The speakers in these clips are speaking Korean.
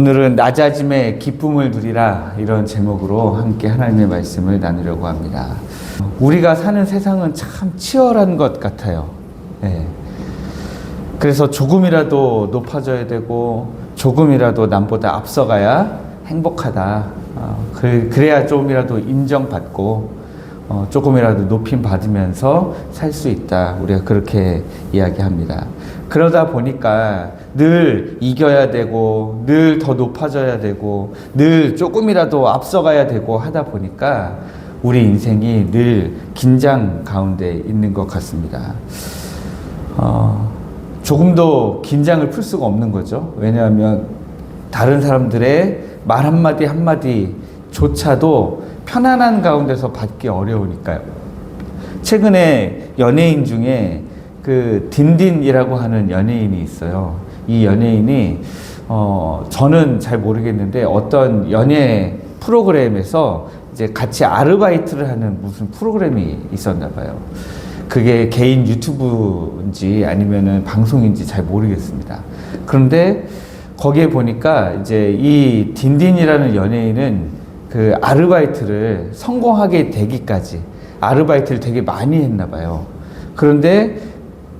오늘은 낮아짐의 기쁨을 누리라 이런 제목으로 함께 하나님의 말씀을 나누려고 합니다. 우리가 사는 세상은 참 치열한 것 같아요. 예. 그래서 조금이라도 높아져야 되고 조금이라도 남보다 앞서가야 행복하다. 어, 그- 그래야 조금이라도 인정받고 어, 조금이라도 높임 받으면서 살 수 있다. 우리가 그렇게 이야기합니다. 그러다 보니까 늘 이겨야 되고, 늘 더 높아져야 되고, 늘 조금이라도 앞서가야 되고 하다 보니까 우리 인생이 늘 긴장 가운데 있는 것 같습니다. 어, 조금도 긴장을 풀 수가 없는 거죠. 왜냐하면 다른 사람들의 말 한마디 한마디조차도 편안한 가운데서 받기 어려우니까요. 최근에 연예인 중에 그 딘딘이라고 하는 연예인이 있어요. 이 연예인이 어 저는 잘 모르겠는데 어떤 연예 프로그램에서 이제 같이 아르바이트를 하는 무슨 프로그램이 있었나 봐요. 그게 개인 유튜브인지 아니면은 방송인지 잘 모르겠습니다. 그런데 거기에 보니까 이제 이 딘딘이라는 연예인은 그 아르바이트를 성공하게 되기까지 아르바이트를 되게 많이 했나 봐요. 그런데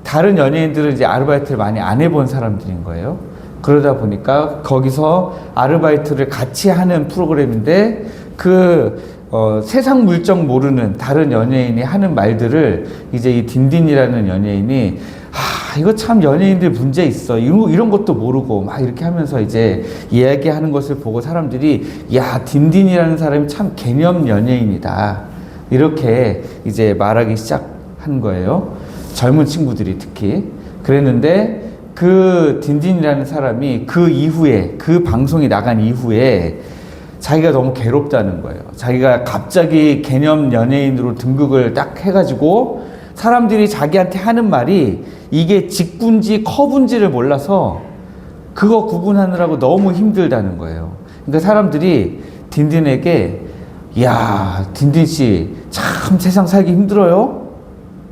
다른 연예인들은 이제 아르바이트를 많이 안 해본 사람들인 거예요. 그러다 보니까 거기서 아르바이트를 같이 하는 프로그램인데 그 어, 세상 물정 모르는 다른 연예인이 하는 말들을 이제 이 딘딘이라는 연예인이 아 이거 참 연예인들 문제 있어. 이런, 이런 것도 모르고 막 이렇게 하면서 이제 이야기하는 것을 보고 사람들이 야 딘딘이라는 사람이 참 개념 연예인이다. 이렇게 이제 말하기 시작한 거예요. 젊은 친구들이 특히. 그랬는데 그 딘딘이라는 사람이 그 이후에 그 방송이 나간 이후에 자기가 너무 괴롭다는 거예요. 자기가 갑자기 개념 연예인으로 등극을 딱 해가지고 사람들이 자기한테 하는 말이 이게 직분지 커분지를 몰라서 그거 구분하느라고 너무 힘들다는 거예요. 그러니까 사람들이 딘딘에게 야 딘딘 씨 참 세상 살기 힘들어요.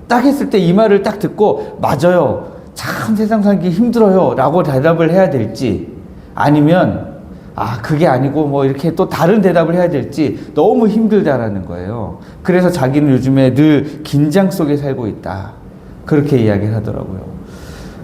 딱 했을 때 이 말을 딱 듣고 맞아요. 참 세상 살기 힘들어요. 라고 대답을 해야 될지 아니면 아, 그게 아니고 뭐 이렇게 또 다른 대답을 해야 될지 너무 힘들다라는 거예요. 그래서 자기는 요즘에 늘 긴장 속에 살고 있다. 그렇게 이야기를 하더라고요.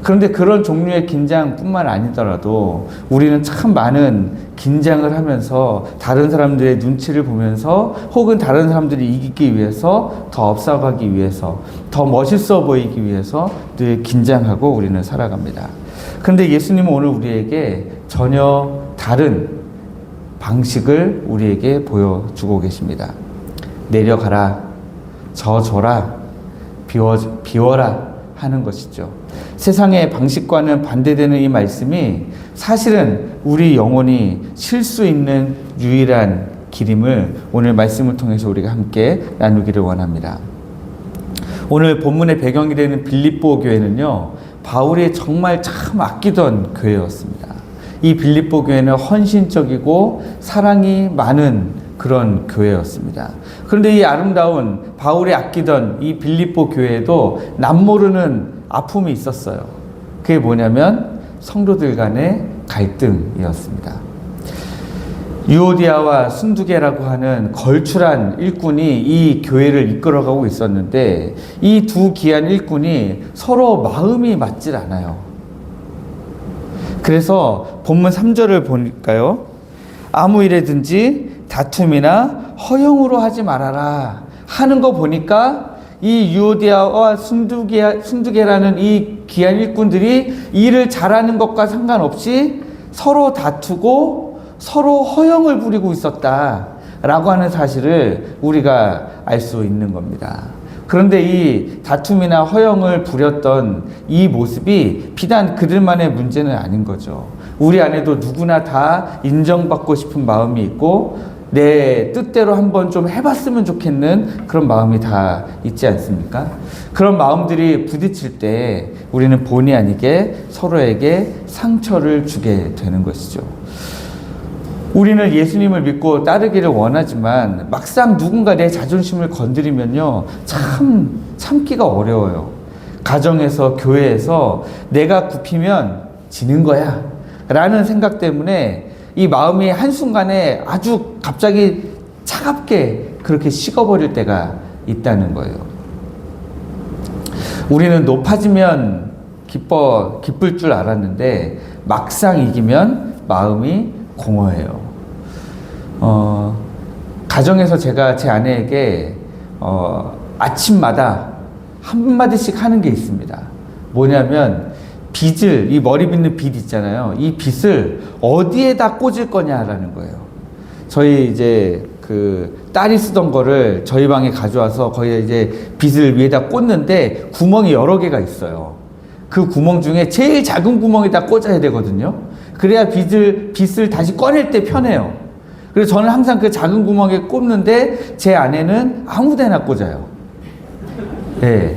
그런데 그런 종류의 긴장뿐만 아니더라도 우리는 참 많은 긴장을 하면서 다른 사람들의 눈치를 보면서 혹은 다른 사람들이 이기기 위해서 더 앞서가기 위해서 더 멋있어 보이기 위해서 늘 긴장하고 우리는 살아갑니다. 그런데 예수님은 오늘 우리에게 전혀 다른 방식을 우리에게 보여주고 계십니다. 내려가라, 져줘라, 비워, 비워라 하는 것이죠. 세상의 방식과는 반대되는 이 말씀이 사실은 우리 영혼이 쉴 수 있는 유일한 길임을 오늘 말씀을 통해서 우리가 함께 나누기를 원합니다. 오늘 본문의 배경이 되는 빌립보 교회는요, 바울이 정말 참 아끼던 교회였습니다. 이 빌립보 교회는 헌신적이고 사랑이 많은 그런 교회였습니다. 그런데 이 아름다운 바울이 아끼던 이 빌립보 교회에도 남모르는 아픔이 있었어요. 그게 뭐냐면 성도들 간의 갈등이었습니다. 유오디아와 순두계라고 하는 걸출한 일꾼이 이 교회를 이끌어가고 있었는데 이두 귀한 일꾼이 서로 마음이 맞질 않아요. 그래서 본문 3절을 보니까요. 아무 일에든지 다툼이나 허영으로 하지 말아라 하는 거 보니까 이 유오디아와 순두계, 순두계라는 이 귀한 일꾼들이 일을 잘하는 것과 상관없이 서로 다투고 서로 허영을 부리고 있었다라고 하는 사실을 우리가 알 수 있는 겁니다. 그런데 이 다툼이나 허영을 부렸던 이 모습이 비단 그들만의 문제는 아닌 거죠. 우리 안에도 누구나 다 인정받고 싶은 마음이 있고 내 뜻대로 한번 좀 해봤으면 좋겠는 그런 마음이 다 있지 않습니까? 그런 마음들이 부딪힐 때 우리는 본의 아니게 서로에게 상처를 주게 되는 것이죠. 우리는 예수님을 믿고 따르기를 원하지만 막상 누군가 내 자존심을 건드리면요. 참 참기가 어려워요. 가정에서 교회에서 내가 굽히면 지는 거야. 라는 생각 때문에 이 마음이 한순간에 아주 갑자기 차갑게 그렇게 식어버릴 때가 있다는 거예요. 우리는 높아지면 기뻐, 기쁠 줄 알았는데 막상 이기면 마음이 공허해요. 어, 가정에서 제가 제 아내에게 어, 아침마다 한마디씩 하는 게 있습니다. 뭐냐면 빗을, 이 머리 빗는 빗 있잖아요. 이 빗을 어디에다 꽂을 거냐라는 거예요. 저희 이제 그 딸이 쓰던 거를 저희 방에 가져와서 거기에 이제 빗을 위에다 꽂는데 구멍이 여러 개가 있어요. 그 구멍 중에 제일 작은 구멍에다 꽂아야 되거든요. 그래야 빗을, 빗을 다시 꺼낼 때 편해요. 그래서 저는 항상 그 작은 구멍에 꽂는데 제 아내는 아무 데나 꽂아요. 예.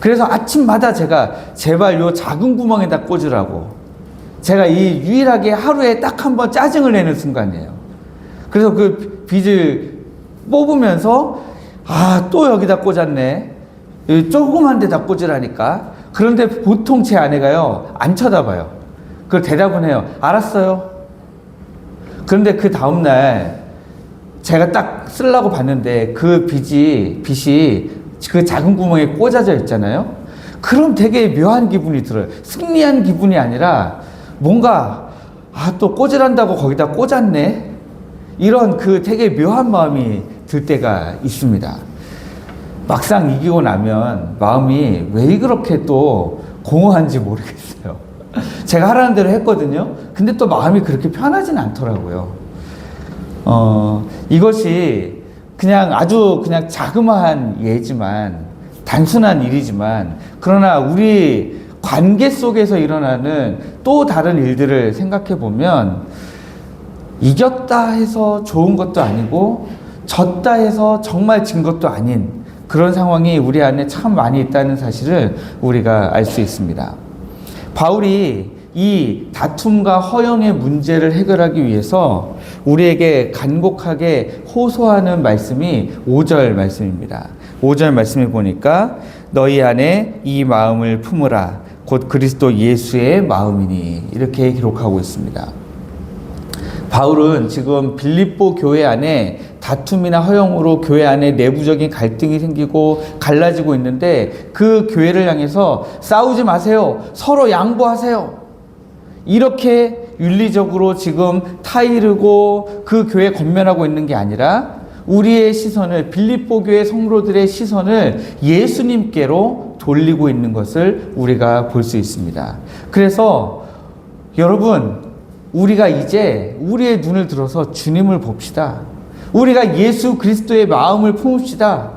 그래서 아침마다 제가 제발 요 작은 구멍에다 꽂으라고. 제가 이 유일하게 하루에 딱 한 번 짜증을 내는 순간이에요. 그래서 그 빗을 뽑으면서 아, 또 여기다 꽂았네. 조그만 데다 꽂으라니까. 그런데 보통 제 아내가요, 안 쳐다봐요. 그걸 대답은 해요. 알았어요. 그런데 그 다음날 제가 딱 쓰려고 봤는데 그 빗이, 빗이 그 작은 구멍에 꽂아져 있잖아요. 그럼 되게 묘한 기분이 들어요. 승리한 기분이 아니라 뭔가 아, 또 꽂으란다고 거기다 꽂았네. 이런 그 되게 묘한 마음이 들 때가 있습니다. 막상 이기고 나면 마음이 왜 그렇게 또 공허한지 모르겠어요. 제가 하라는 대로 했거든요. 근데 또 마음이 그렇게 편하진 않더라고요. 어, 이것이 그냥 아주 그냥 자그마한 예지만, 단순한 일이지만, 그러나 우리 관계 속에서 일어나는 또 다른 일들을 생각해 보면, 이겼다 해서 좋은 것도 아니고, 졌다 해서 정말 진 것도 아닌 그런 상황이 우리 안에 참 많이 있다는 사실을 우리가 알 수 있습니다. 바울이 이 다툼과 허영의 문제를 해결하기 위해서 우리에게 간곡하게 호소하는 말씀이 5절 말씀입니다. 5절 말씀을 보니까 너희 안에 이 마음을 품으라 곧 그리스도 예수의 마음이니 이렇게 기록하고 있습니다. 바울은 지금 빌립보 교회 안에 다툼이나 허영으로 교회 안에 내부적인 갈등이 생기고 갈라지고 있는데 그 교회를 향해서 싸우지 마세요. 서로 양보하세요. 이렇게 윤리적으로 지금 타이르고 그 교회 건면하고 있는 게 아니라 우리의 시선을 빌립보 교회 성도들의 시선을 예수님께로 돌리고 있는 것을 우리가 볼 수 있습니다. 그래서 여러분 우리가 이제 우리의 눈을 들어서 주님을 봅시다. 우리가 예수 그리스도의 마음을 품읍시다.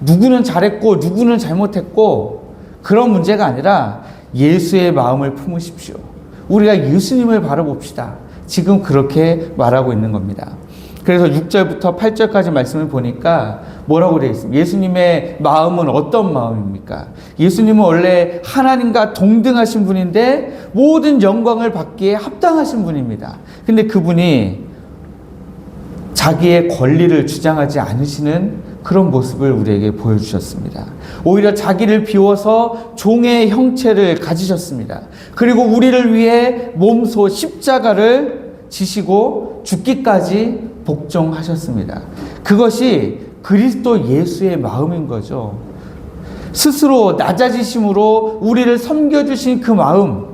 누구는 잘했고 누구는 잘못했고 그런 문제가 아니라 예수의 마음을 품으십시오. 우리가 예수님을 바라봅시다. 지금 그렇게 말하고 있는 겁니다. 그래서 6절부터 8절까지 말씀을 보니까 뭐라고 되어 있습니까? 예수님의 마음은 어떤 마음입니까? 예수님은 원래 하나님과 동등하신 분인데 모든 영광을 받기에 합당하신 분입니다. 근데 그분이 자기의 권리를 주장하지 않으시는 그런 모습을 우리에게 보여주셨습니다. 오히려 자기를 비워서 종의 형체를 가지셨습니다. 그리고 우리를 위해 몸소 십자가를 지시고 죽기까지 복종하셨습니다. 그것이 그리스도 예수의 마음인 거죠. 스스로 낮아지심으로 우리를 섬겨주신 그 마음,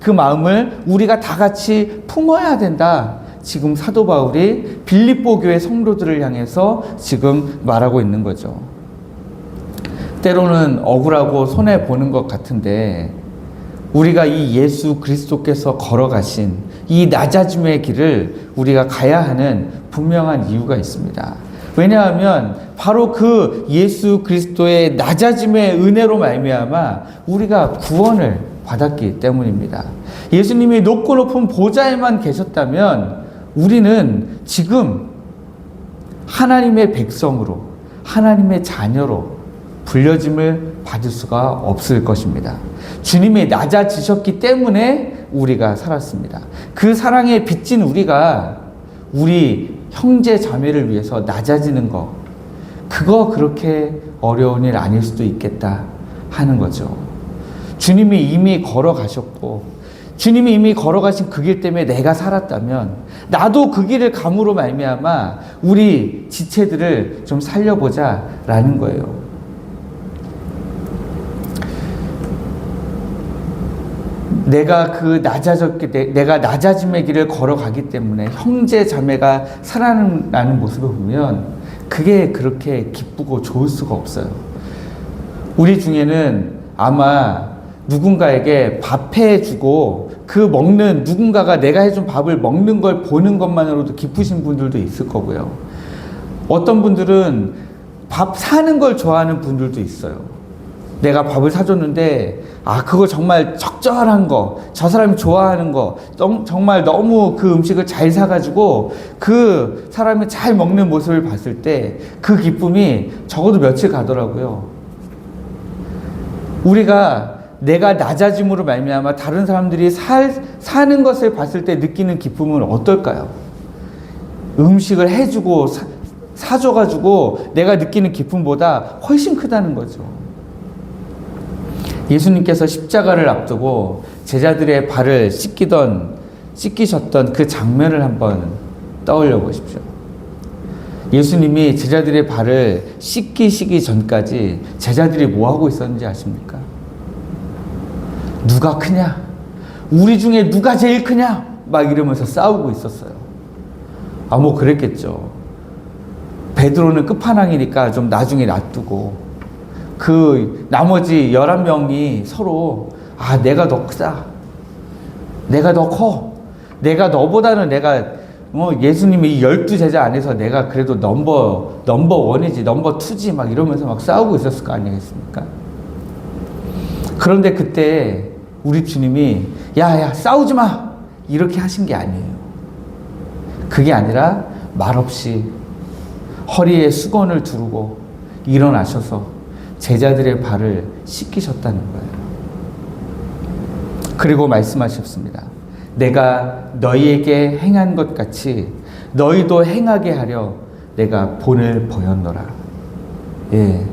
그 마음을 우리가 다 같이 품어야 된다. 지금 사도 바울이 빌립보 교회 성도들을 향해서 지금 말하고 있는 거죠. 때로는 억울하고 손해 보는 것 같은데 우리가 이 예수 그리스도께서 걸어가신 이 낮아짐의 길을 우리가 가야 하는 분명한 이유가 있습니다. 왜냐하면 바로 그 예수 그리스도의 낮아짐의 은혜로 말미암아 우리가 구원을 받았기 때문입니다. 예수님이 높고 높은 보좌에만 계셨다면 우리는 지금 하나님의 백성으로 하나님의 자녀로 불려짐을 받을 수가 없을 것입니다. 주님이 낮아지셨기 때문에 우리가 살았습니다. 그 사랑에 빚진 우리가 우리 형제 자매를 위해서 낮아지는 거 그거 그렇게 어려운 일 아닐 수도 있겠다 하는 거죠. 주님이 이미 걸어가셨고 주님이 이미 걸어가신 그 길 때문에 내가 살았다면 나도 그 길을 감으로 말미암아 우리 지체들을 좀 살려보자라는 거예요. 내가 그 낮아졌기 때 내가 낮아짐의 길을 걸어가기 때문에 형제 자매가 살아나는 모습을 보면 그게 그렇게 기쁘고 좋을 수가 없어요. 우리 중에는 아마 누군가에게 밥 해 주고 그 먹는 누군가가 내가 해준 밥을 먹는 걸 보는 것만으로도 기쁘신 분들도 있을 거고요. 어떤 분들은 밥 사는 걸 좋아하는 분들도 있어요. 내가 밥을 사줬는데 아 그거 정말 적절한 거, 저 사람이 좋아하는 거, 정- 정말 너무 그 음식을 잘 사가지고 그 사람이 잘 먹는 모습을 봤을 때 그 기쁨이 적어도 며칠 가더라고요. 우리가 내가 낮아짐으로 말미암아 다른 사람들이 살, 사는 것을 봤을 때 느끼는 기쁨은 어떨까요? 음식을 해주고 사, 사줘가지고 내가 느끼는 기쁨보다 훨씬 크다는 거죠. 예수님께서 십자가를 앞두고 제자들의 발을 씻기던 씻기셨던 그 장면을 한번 떠올려 보십시오. 예수님이 제자들의 발을 씻기시기 전까지 제자들이 뭐 하고 있었는지 아십니까? 누가 크냐? 우리 중에 누가 제일 크냐? 막 이러면서 싸우고 있었어요. 아, 뭐 그랬겠죠. 베드로는 끝판왕이니까 좀 나중에 놔두고 그 나머지 11명이 서로 아, 내가 더 크다. 내가 더 커. 내가 너보다는 내가 어, 예수님이 이 열두 제자 안에서 내가 그래도 넘버 넘버 원이지 넘버 투지 막 이러면서 막 싸우고 있었을 거 아니겠습니까? 그런데 그때 우리 주님이 야야 싸우지 마 이렇게 하신 게 아니에요. 그게 아니라 말없이 허리에 수건을 두르고 일어나셔서 제자들의 발을 씻기셨다는 거예요. 그리고 말씀하셨습니다. 내가 너희에게 행한 것 같이 너희도 행하게 하려 내가 본을 보였노라. 예.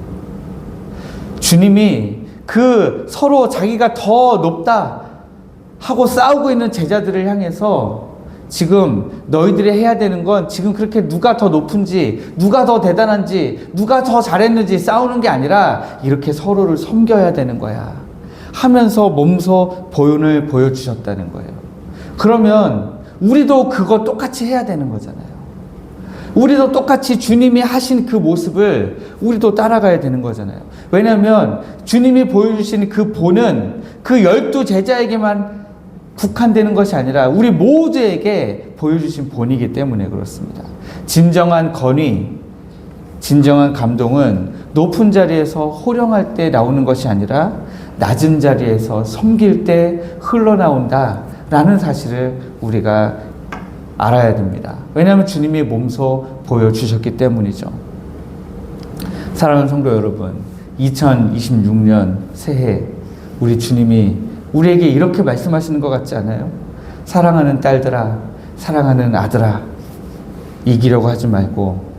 주님이 그 서로 자기가 더 높다 하고 싸우고 있는 제자들을 향해서 지금 너희들이 해야 되는 건 지금 그렇게 누가 더 높은지, 누가 더 대단한지, 누가 더 잘했는지 싸우는 게 아니라 이렇게 서로를 섬겨야 되는 거야. 하면서 몸소 보윤을 보여주셨다는 거예요. 그러면 우리도 그거 똑같이 해야 되는 거잖아요. 우리도 똑같이 주님이 하신 그 모습을 우리도 따라가야 되는 거잖아요. 왜냐하면 주님이 보여주신 그 본은 그 열두 제자에게만 국한되는 것이 아니라 우리 모두에게 보여주신 본이기 때문에 그렇습니다. 진정한 건의, 진정한 감동은 높은 자리에서 호령할 때 나오는 것이 아니라 낮은 자리에서 섬길 때 흘러나온다. 라는 사실을 우리가 알아야 됩니다. 왜냐하면 주님이 몸소 보여주셨기 때문이죠. 사랑하는 성도 여러분, 2026년 새해 우리 주님이 우리에게 이렇게 말씀하시는 것 같지 않아요? 사랑하는 딸들아, 사랑하는 아들아, 이기려고 하지 말고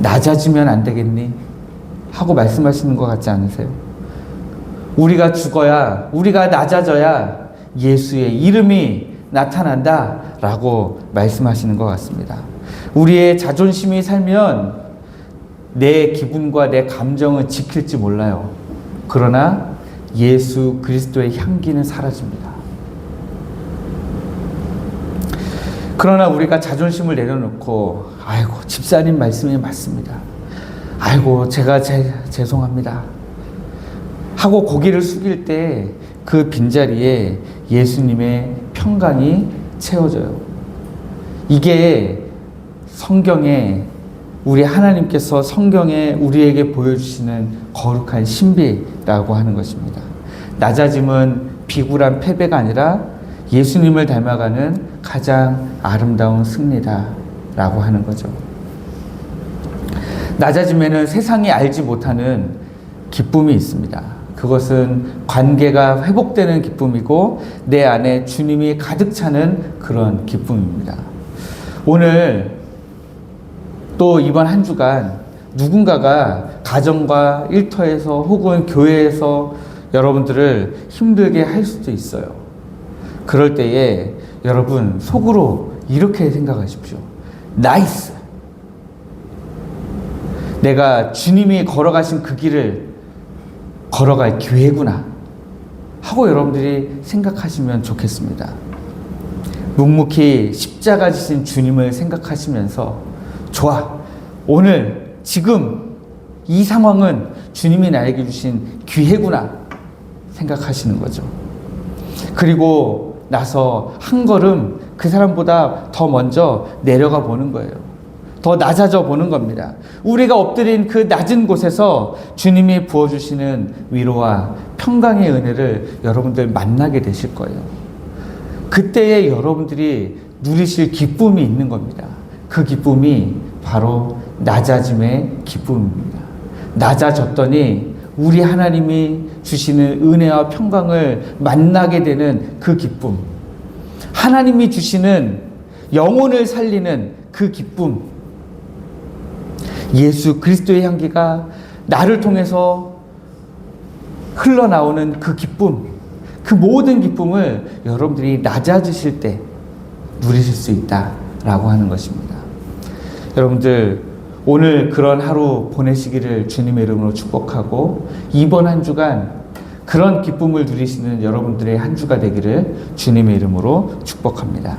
낮아지면 안 되겠니? 하고 말씀하시는 것 같지 않으세요? 우리가 죽어야, 우리가 낮아져야 예수의 이름이 나타난다 라고 말씀하시는 것 같습니다. 우리의 자존심이 살면 내 기분과 내 감정은 지킬지 몰라요. 그러나 예수 그리스도의 향기는 사라집니다. 그러나 우리가 자존심을 내려놓고, 아이고, 집사님 말씀이 맞습니다. 아이고, 제가 제, 죄송합니다. 하고 고개를 숙일 때 그 빈자리에 예수님의 평강이 채워져요. 이게 성경에 우리 하나님께서 성경에 우리에게 보여주시는 거룩한 신비라고 하는 것입니다. 낮아짐은 비굴한 패배가 아니라 예수님을 닮아가는 가장 아름다운 승리다라고 하는 거죠. 낮아짐에는 세상이 알지 못하는 기쁨이 있습니다. 그것은 관계가 회복되는 기쁨이고 내 안에 주님이 가득 차는 그런 기쁨입니다. 오늘 또 이번 한 주간 누군가가 가정과 일터에서 혹은 교회에서 여러분들을 힘들게 할 수도 있어요. 그럴 때에 여러분 속으로 이렇게 생각하십시오. 나이스. 내가 주님이 걸어가신 그 길을 걸어갈 기회구나. 하고 여러분들이 생각하시면 좋겠습니다. 묵묵히 십자가 지신 주님을 생각하시면서 좋아. 오늘 지금 이 상황은 주님이 나에게 주신 기회구나 생각하시는 거죠. 그리고 나서 한 걸음 그 사람보다 더 먼저 내려가 보는 거예요. 더 낮아져 보는 겁니다. 우리가 엎드린 그 낮은 곳에서 주님이 부어주시는 위로와 평강의 은혜를 여러분들 만나게 되실 거예요. 그때에 여러분들이 누리실 기쁨이 있는 겁니다. 그 기쁨이 바로 낮아짐의 기쁨입니다. 낮아졌더니 우리 하나님이 주시는 은혜와 평강을 만나게 되는 그 기쁨. 하나님이 주시는 영혼을 살리는 그 기쁨. 예수 그리스도의 향기가 나를 통해서 흘러나오는 그 기쁨. 그 모든 기쁨을 여러분들이 낮아지실 때 누리실 수 있다라고 하는 것입니다. 여러분들 오늘 그런 하루 보내시기를 주님의 이름으로 축복하고 이번 한 주간 그런 기쁨을 누리시는 여러분들의 한 주가 되기를 주님의 이름으로 축복합니다.